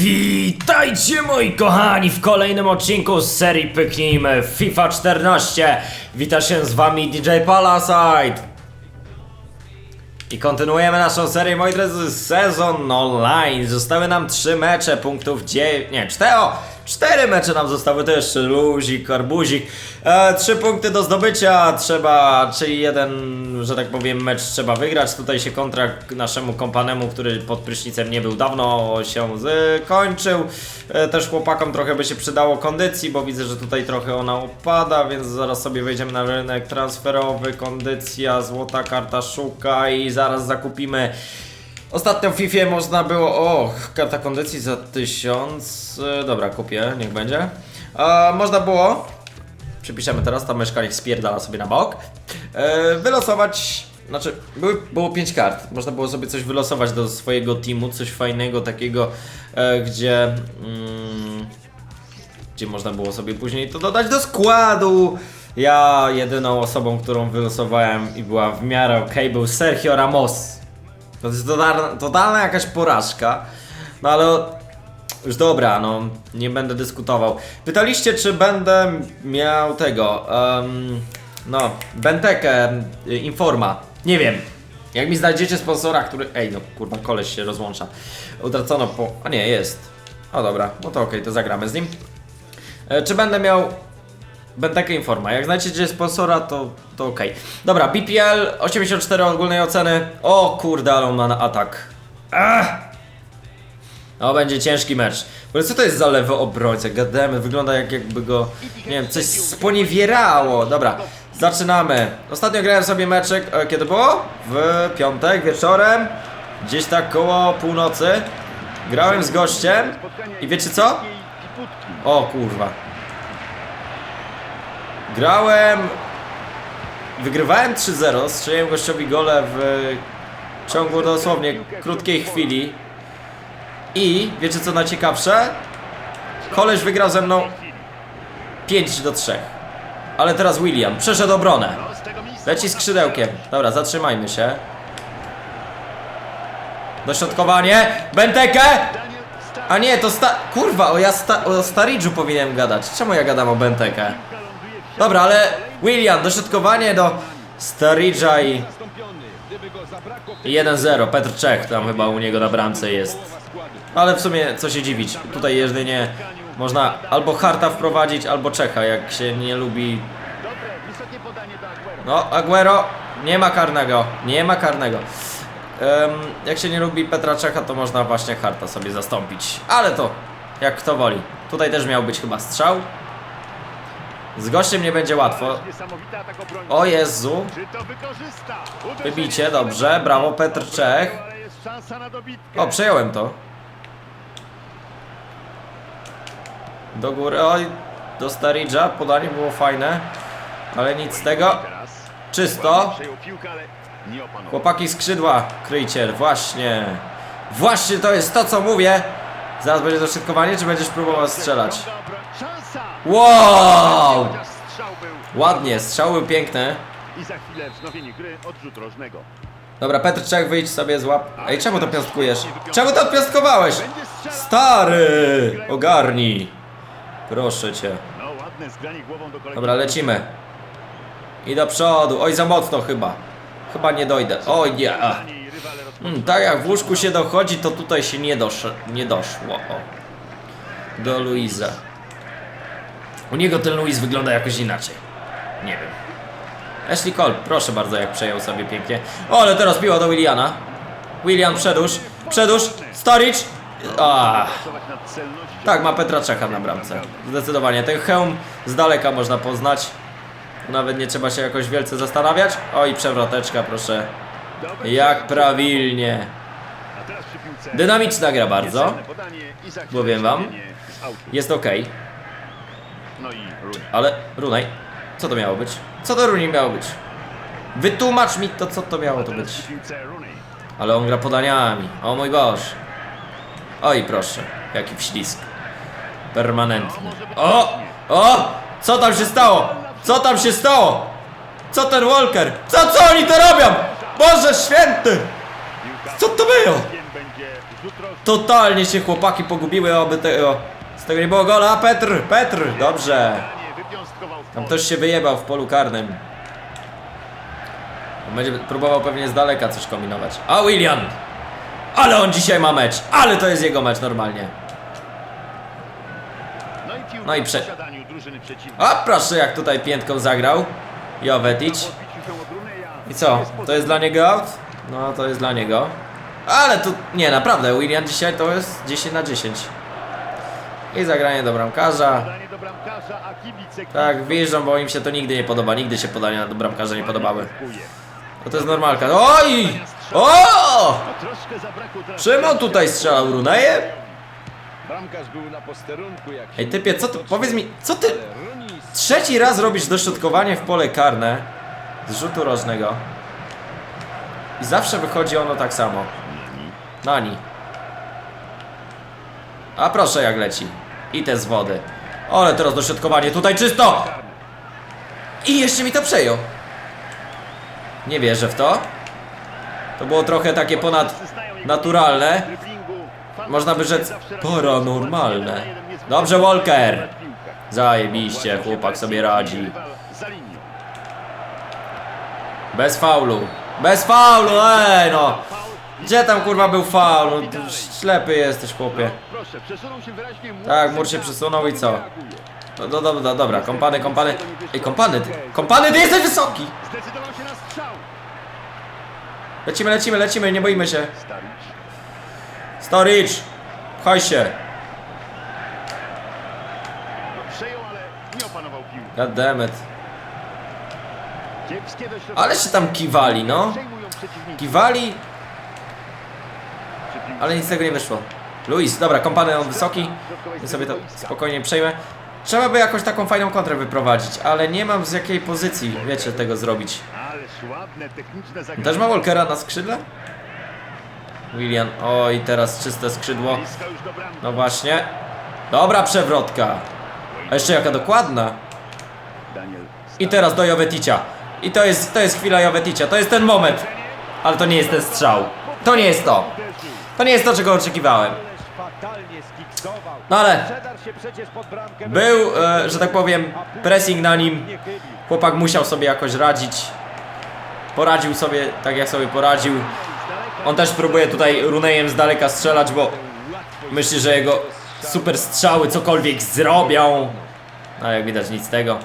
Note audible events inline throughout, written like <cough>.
Witajcie moi kochani w kolejnym odcinku z serii Pyknijmy FIFA 14 Wita się z wami DJ Palasite. I kontynuujemy naszą serię moi drodzy sezon online. Zostały nam trzy mecze punktów 9, nie 4, o, cztery mecze nam zostały to jeszcze luzik, karbuzik e, Trzy punkty do zdobycia trzeba, czyli jeden, że tak powiem mecz trzeba wygrać. Tutaj się kontrakt naszemu kompanemu, który pod prysznicem nie był dawno się skończył. E, Też chłopakom trochę by się przydało kondycji, bo widzę, że tutaj trochę ona opada Więc zaraz sobie wejdziemy na rynek transferowy, kondycja, złota karta szuka i zaraz zakupimy Ostatnio w FIFA można było. O, karta kondycji za 1000. E, Dobra, kupię, niech będzie. E, można było. Przypiszemy teraz, ta myszka niech spierdala sobie na bok. E, wylosować. Znaczy, były, było 5 kart. Można było sobie coś wylosować do swojego teamu, coś fajnego, takiego, e, gdzie. Mm, gdzie można było sobie później to dodać do składu. Ja jedyną osobą, którą wylosowałem i była w miarę ok, był Sergio Ramos. To jest totalna, totalna jakaś porażka. No ale już dobra, no nie będę dyskutował. Pytaliście, czy będę miał tego, em, no, Bentekę, y, Informa. Nie wiem. Jak mi znajdziecie sponsora, który. Ej, no kurwa, koleś się rozłącza. Utracono po. A nie, jest. O dobra, no to okej, to zagramy z nim. E, czy będę miał Bentekę Informa. Jak znajdziecie sponsora, to, to okej. Dobra, BPL 84 ogólnej oceny. O kurde, ale on ma na atak. Ach! No, będzie ciężki mecz. Ogóle co to jest za lewy obrońca? Gademy, wygląda jak jakby go, nie wiem, coś sponiewierało. Dobra, zaczynamy. Ostatnio grałem sobie meczek, e, kiedy było? W piątek wieczorem, gdzieś tak koło północy. Grałem z gościem i wiecie co? O kurwa. Grałem. Wygrywałem 3-0, strzeliłem gościowi gole w ciągu dosłownie krótkiej chwili. I wiecie co najciekawsze? Koleś wygrał ze mną 5 do 3. Ale teraz William przeszedł obronę. Leci skrzydełkiem. Dobra, zatrzymajmy się. Dośrodkowanie. Bentekę! A nie, to sta... Kurwa, o ja sta... o Staridżu powinienem gadać. Czemu ja gadam o Bentekę? Dobra, ale William, dośrodkowanie do Staridża i... i 1-0. Petr Czech tam chyba u niego na bramce jest. Ale w sumie co się dziwić. Tutaj jedynie można albo Harta wprowadzić, albo Czecha, jak się nie lubi. No, Aguero nie ma karnego. Nie ma karnego. Em, jak się nie lubi Petra Czecha, to można właśnie Harta sobie zastąpić. Ale to jak kto woli. Tutaj też miał być chyba strzał. Z gościem nie będzie łatwo. O Jezu. Wybicie, dobrze. Brawo, Petr Czech. O, przejąłem to. Do góry, oj, do Staridża, podanie było fajne, ale nic z tego. Czysto. Chłopaki skrzydła, kryjcie, właśnie. Właśnie to jest to, co mówię. Zaraz będzie doszybkowanie, czy będziesz próbował strzelać? Wow! Ładnie, strzał był piękny. I za chwilę wznowienie gry odrzut rożnego. Dobra, Petr Czech, wyjdź sobie, złap. Ej, czemu to piąstkujesz? Czemu to odpiąstkowałeś? Stary! Ogarnij. Proszę cię. No. Dobra, lecimy. I do przodu. Oj, za mocno chyba. Chyba nie dojdę. Oj, nie. A. I rywale rozpoczęli. Mm, tak jak w łóżku się dochodzi, to tutaj się nie, dosz nie doszło. O. Do Luiza. U niego ten Luiz wygląda jakoś inaczej. Nie wiem. Ashley Cole, proszę bardzo, jak przejął sobie pięknie. O, ale teraz piła do Williana. Willian przedłuż, przedłuż, Storage. Ah. Tak, ma Petra Czecha na bramce. Zdecydowanie. Ten hełm z daleka można poznać. Nawet nie trzeba się jakoś wielce zastanawiać. Oj, przewroteczka, proszę. Jak prawilnie. Dynamiczna gra bardzo. Powiem wam. Jest ok, No ale Runaj, co to miało być? Co to Runaj miało być? Wytłumacz mi to, co to miało to być. Ale on gra podaniami. O mój Boże. Oj, proszę. Jaki wślizg. Permanentny. O! O! Co tam się stało? Co tam się stało? Co ten Walker? Co, co oni to robią? Boże święty! Co to było? totalnie się chłopaki pogubiły, aby tego, z tego nie było gola. Petr, Petr, dobrze. Tam ktoś się wyjebał w polu karnym. Będzie próbował pewnie z daleka coś kombinować. A William! Ale on dzisiaj ma mecz! Ale to jest jego mecz normalnie. No i prze-. A proszę jak tutaj piętką zagrał. Jovetic. I co? To jest dla niego out? No to jest dla niego. Ale tu, nie naprawdę, William dzisiaj to jest 10 na 10. I zagranie do bramkarza. Tak, wjeżdżam, bo im się to nigdy nie podoba. Nigdy się podania do bramkarza nie podobały. No to jest normalka. Oj! O! Czym on tutaj strzelał Runeje? Bramkarz był na posterunku jak Ej typie, co ty, powiedz mi, co ty trzeci raz robisz dośrodkowanie w pole karne z rzutu rożnego i zawsze wychodzi ono tak samo. Nani. A proszę jak leci. I te z wody. Ale teraz dośrodkowanie, tutaj czysto! I jeszcze mi to przejął. Nie wierzę w to. To było trochę takie ponad naturalne. Można by rzec paranormalne. Dobrze Walker. Zajebiście, chłopak sobie radzi. Bez faulu. Bez faulu, ej no. Gdzie tam kurwa był faul? No, ty ślepy jesteś chłopie. Proszę, przesunął się wyraźnie mur. Tak, mur się przesunął i co? No, no dobra, dobra, kompany, kompany. Ej, kompany, ty, kompany, ty jesteś wysoki! Zdecydował się na strzał. Lecimy, lecimy, lecimy, nie boimy się. Storage! Pchaj się! No, przejął, ale nie opanował piłki. God damn it. Ale się tam kiwali, no. Kiwali, ale nic z tego nie wyszło. Luis, dobra, kompany on wysoki. Ja sobie to spokojnie przejmę. Trzeba by jakąś taką fajną kontrę wyprowadzić, ale nie mam z jakiej pozycji, wiecie, tego zrobić. Też ma Walkera na skrzydle? William, oj, teraz czyste skrzydło. No właśnie. Dobra przewrotka. A jeszcze jaka dokładna. I teraz do Joveticia. I to jest, to jest chwila Joveticia, to jest ten moment. Ale to nie jest ten strzał. To nie jest to. To nie jest to, czego oczekiwałem. No ale był, e, że tak powiem, pressing na nim. Chłopak musiał sobie jakoś radzić. Poradził sobie tak, jak sobie poradził. On też próbuje tutaj runejem z daleka strzelać, bo myśli, że jego super strzały cokolwiek zrobią. No jak widać nic z tego.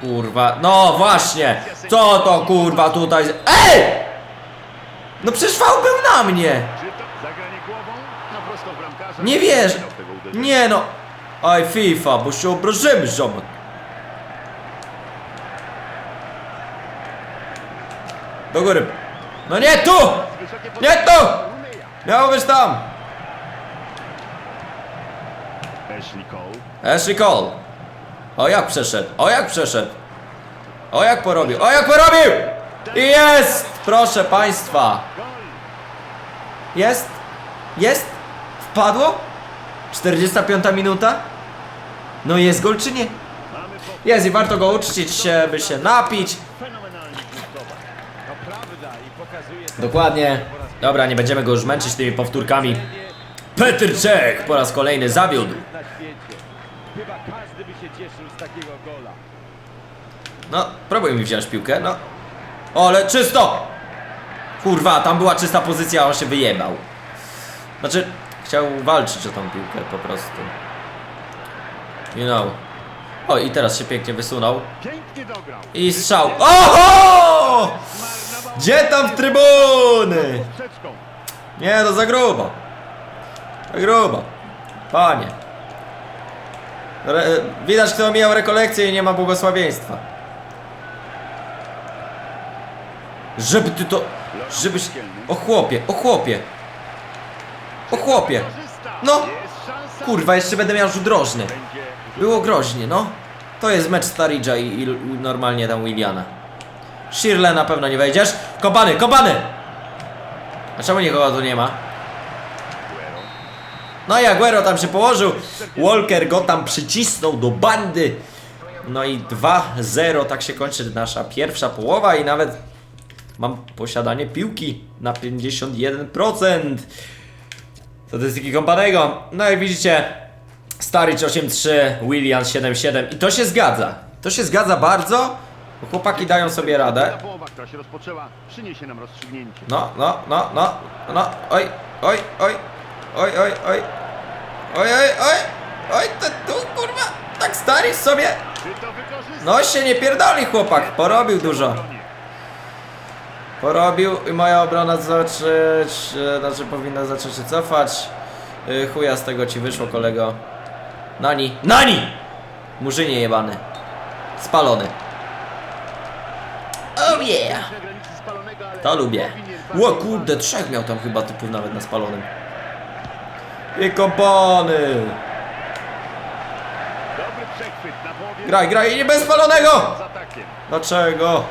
Kurwa, no właśnie! Co to kurwa tutaj? EJ! No przecież fał był na mnie! Zagranie głową? Na bramkarza. Nie wiesz! Nie no! Aj FIFA, bo się obrażymy, ziomek. Do góry. No nie tu! Nie tu! Miało być tam! Ashley Cole. Ashley Cole. O jak przeszedł, o jak przeszedł. O jak porobił, o jak porobił! I jest! Proszę państwa. Jest? Jest? Wpadło? 45 minuta? No jest gol czy nie? Jest i warto go uczcić się, by się napić. Dokładnie. Dobra, nie będziemy go już męczyć tymi powtórkami. Petr Czech po raz kolejny zawiódł. Każdy by się cieszył z takiego gola. No, próbuj mi wziąć piłkę, no. O, ale czysto! Kurwa, tam była czysta pozycja, a on się wyjebał. Znaczy, chciał walczyć o tą piłkę po prostu. You know. O, i teraz się pięknie wysunął. I strzał. Oho! Gdzie tam w trybuny? Nie, to za grubo. Za grubo. Panie. Re, widać, kto mijał rekolekcję i nie ma błogosławieństwa. Żeby ty to... Żebyś... O chłopie, o chłopie. O chłopie. No. Kurwa, jeszcze będę miał rzut rożny. Było groźnie, no. To jest mecz Staridża i, i normalnie tam Williana. Shirley na pewno nie wejdziesz. Kobany, kobany! A czemu nikogo tu nie ma? No i Aguero tam się położył. Walker go tam przycisnął do bandy. No i 2-0 tak się kończy nasza pierwsza połowa i nawet mam posiadanie piłki na 51%. Statystyki Kompanego. No jak widzicie, Starycz 8-3, Williams 7-7 i to się zgadza. To się zgadza bardzo, bo chłopaki dają sobie radę. No, no, no, no, no, oj, oj, oj, oj, oj, oj, oj, oj, oj, oj, to tu kurwa, tak Starycz sobie, no się nie pierdoli chłopak, porobił dużo. Porobił i moja obrona zacząć, e, znaczy powinna zacząć się cofać. E, Chuja z tego ci wyszło kolego. Nani, Nani! Murzynie jebany. Spalony. Oh yeah! To lubię. Ło kurde, trzech miał tam chyba typów nawet na spalonym. I kompony! Graj, graj, nie bez spalonego! Dlaczego?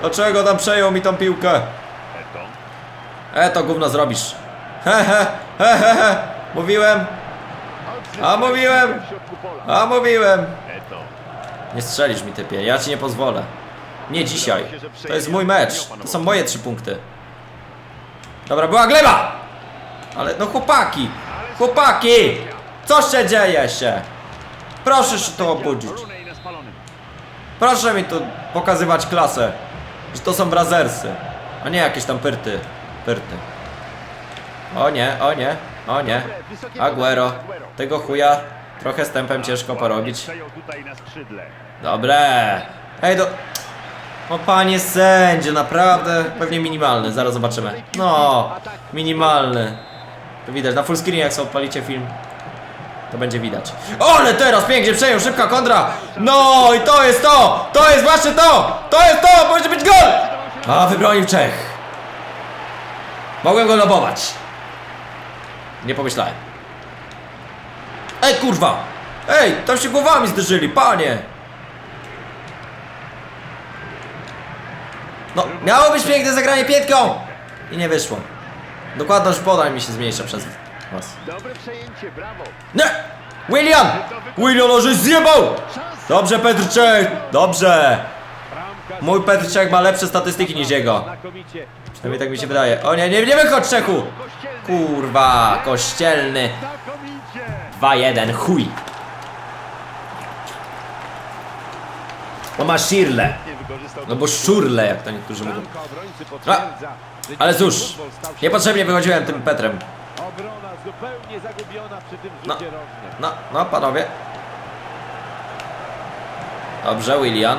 Dlaczego tam przejął mi tą piłkę? Eto. E, to gówno zrobisz. He, he, he. Mówiłem, A mówiłem! A mówiłem. Nie strzelisz mi typie, ja ci nie pozwolę. Nie dzisiaj. To jest mój mecz. To są moje trzy punkty. Dobra, była gleba! Ale no chłopaki! Chłopaki! Co się dzieje się? Proszę się to obudzić. Proszę mi tu pokazywać klasę. Że to są brazersy. A nie jakieś tam pyrty. Pyrty. O nie, o nie, o nie. Aguero. Tego chuja trochę z tempem ciężko porobić. Dobre. Ej, do... O panie sędzie, naprawdę pewnie minimalny, zaraz zobaczymy. No, minimalny. To widać, na full screenie jak sobie odpalicie film, to będzie widać. O, ale teraz pięknie przejął, szybka kontra. No i to jest to, to jest właśnie to, to jest to, może być gol. A, wybronił Czech. Mogłem go lobować. Nie pomyślałem. Ej, kurwa! Ej, tam się głowami zderzyli, panie! No, miało być piękne zagranie piętką! I nie wyszło. Dokładność podań mi się zmniejsza przez was. Dobre przejęcie, brawo. Nie! William! William, no żeś zjebał! Dobrze, Petrczek! Dobrze! Mój Petrczek ma lepsze statystyki niż jego. znakomicie. Przynajmniej tak mi się wydaje. O nie, nie, nie wychodź Czechu! Kurwa, kościelny. Znakomicie. 2-1, chuj. O ma Shirle. No bo szczurle, jak to niektórzy mówią. Że Ale cóż, niepotrzebnie wychodziłem tym Petrem. Obrona zupełnie zagubiona przy tym No. No, no panowie. Dobrze, William.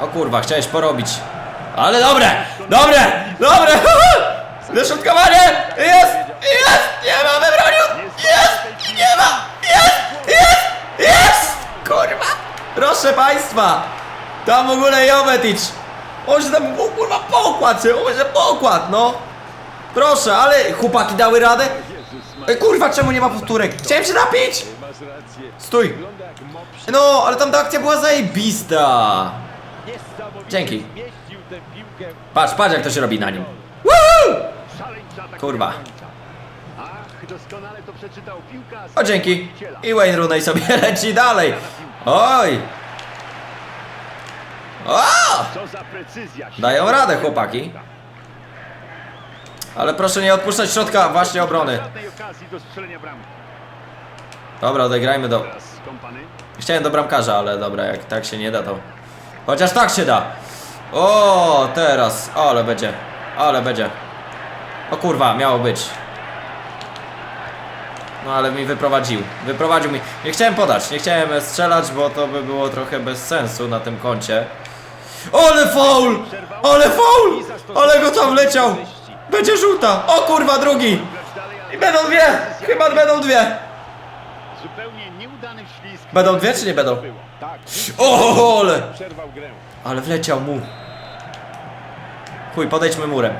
O kurwa, chciałeś porobić. Ale dobre! Dobre! Dobre! <laughs> Wyszutkowanie! Jest! Jest! Nie ma wybroniu! Jest! Nie ma! Jest! Jest! Jest! Kurwa! Państwa! Tam w ogóle Jovetic! On się tam o, kurwa pokład się! On się pokład, no! Proszę, ale chłopaki dały radę? Ej, kurwa, czemu nie ma powtórek? Chciałem się napić! Stój! No, ale tam ta akcja była zajebista! Dzięki. Patrz, patrz jak to się robi na nim. Kurwa. O, dzięki. I Wayne Rooney sobie <laughs> leci dalej. Oj! O! Dają radę, chłopaki. Ale proszę nie odpuszczać środka właśnie obrony. Dobra, odegrajmy do... Chciałem do bramkarza, ale dobra, jak tak się nie da, to... Chociaż tak się da. O, teraz. Ale będzie. Ale będzie. O kurwa, miało być. No ale mi wyprowadził. Wyprowadził mi. Nie chciałem podać, nie chciałem strzelać, bo to by było trochę bez sensu na tym koncie. Ale faul! Ale faul! Ale go tam wleciał! Będzie żółta! O kurwa, drugi! I będą dwie! Chyba będą dwie! Będą dwie czy nie będą? Tak, O, grę. Ale wleciał mu. Chuj, podejdźmy murem.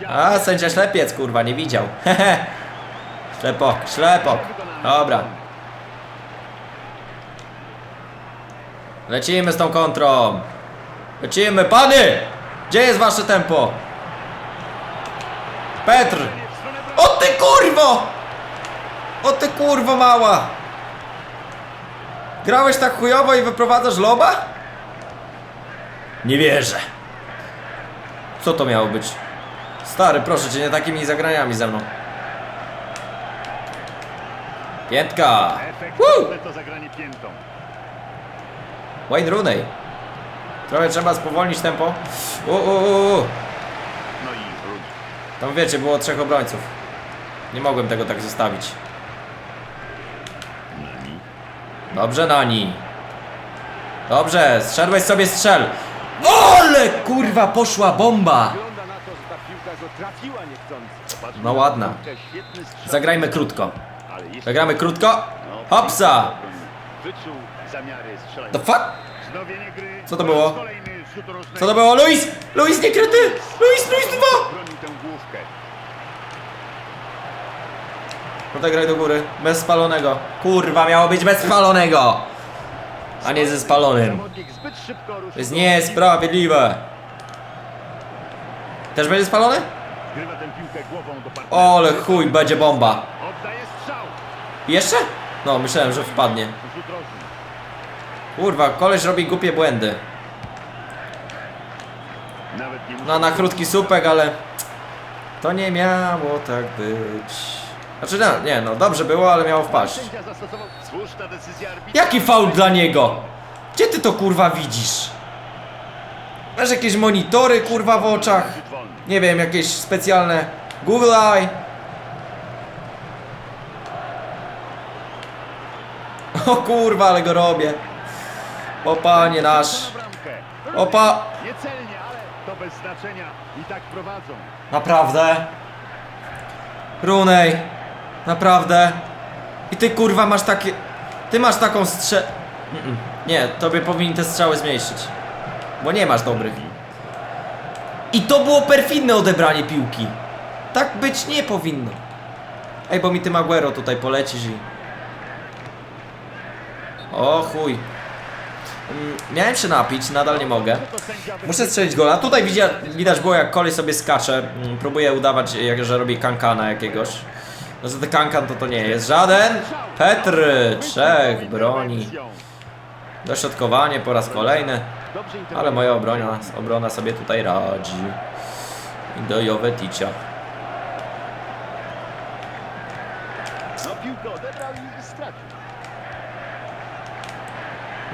No a sędzia... Ślepiec, kurwa, nie widział. Hehe. <laughs> Ślepok, ślepok. Dobra. Lecimy z tą kontrą. Lecimy, pany! Gdzie jest wasze tempo? Petr! O ty kurwo! O ty kurwo mała! Grałeś tak chujowo i wyprowadzasz loba? Nie wierzę. Co to miało być? Stary, proszę cię, nie takimi zagraniami ze mną. Piętka! Woo! Efektowne to zagranie piętą. Wayne Rooney. Trochę trzeba spowolnić tempo. U, u, u, u. No. Tam wiecie, było trzech obrońców. Nie mogłem tego tak zostawić. Nani. Dobrze, Nani. Dobrze, zszedłeś sobie strzel. Ole kurwa, poszła bomba. No na ładna. Zagrajmy krótko. Zagramy krótko. no, Hopsa. The fuck? Co to było? Co to było? Luis! Luis niekryty! Luis, Luis 2! Bronił tę główkę. No tak graj do góry. Bez spalonego. Kurwa, miało być bez spalonego! A nie ze spalonym. To jest niesprawiedliwe. Też będzie spalony? Ole chuj, będzie bomba. Jeszcze? No, myślałem, że wpadnie. Kurwa, koleś robi głupie błędy. No, na krótki słupek, ale... To nie miało tak być. Znaczy, no, nie, no, dobrze było, ale miało wpaść. Jaki faul dla niego? Gdzie ty to kurwa widzisz? Masz jakieś monitory kurwa w oczach? Nie wiem, jakieś specjalne Google Eye? <laughs> O kurwa, ale go robię. O panie nasz. Opa. Niecelnie, ale to bez znaczenia. I tak prowadzą. Naprawdę? Runej. Naprawdę? I ty kurwa masz takie... Ty masz taką strze... Nie, tobie powinni te strzały zmniejszyć. Bo nie masz dobrych. I to było perfidne odebranie piłki. Tak być nie powinno. Ej, bo mi ty Maguero tutaj polecisz i... O chuj. Mm, Miałem się napić, nadal nie mogę. Muszę strzelić gola. Tutaj widać, widać było jak kolej sobie skacze. Mm, Próbuje udawać, że robi kankana jakiegoś. No ten kankan to to nie jest żaden. Petry, trzech broni. Dośrodkowanie po raz kolejny. Ale moja obrona, obrona sobie tutaj radzi. I do Joveticia. No piłkę odebrał i stracił.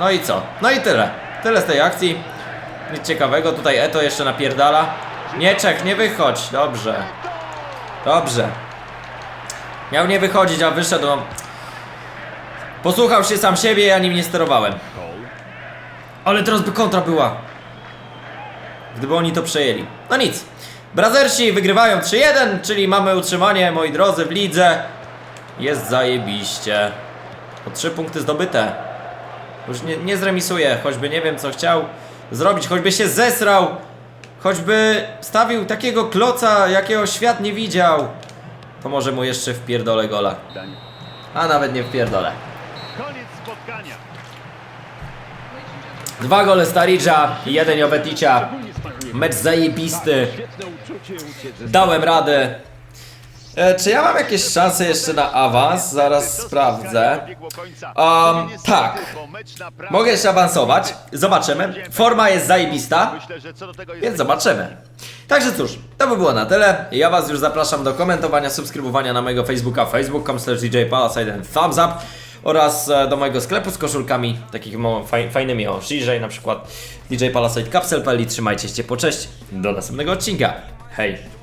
No i co? No i tyle. Tyle z tej akcji. Nic ciekawego. Tutaj Eto jeszcze napierdala. Nie Czech, nie wychodź. Dobrze. Dobrze. Miał nie wychodzić, a wyszedł. No. Posłuchał się sam siebie, ja nim nie sterowałem. Ale teraz by kontra była. Gdyby oni to przejęli. No nic. Brazersi wygrywają 3-1, czyli mamy utrzymanie, moi drodzy, w lidze. Jest zajebiście. O 3 punkty zdobyte. Już nie, nie zremisuję, choćby nie wiem co chciał zrobić, choćby się zesrał. Choćby stawił takiego kloca, jakiego świat nie widział. To może mu jeszcze wpierdolę gola. A nawet nie wpierdolę. Koniec spotkania. Dwa gole Staricza, jeden Joveticia. Mecz zajebisty. Dałem radę. E, czy ja mam jakieś szanse jeszcze na awans? Zaraz sprawdzę. Um, tak. Mogę jeszcze awansować. Zobaczymy. Forma jest zajebista, więc zobaczymy. Także cóż, to by było na tyle. Ja was już zapraszam do komentowania, subskrybowania na mojego Facebooka facebook.com slash DJ Palasite and thumbs up oraz e, do mojego sklepu z koszulkami takich fajnymi o Shirzej, na przykład DJ Palasite Capsule.pl trzymajcie się po cześć. Do następnego odcinka. Hej!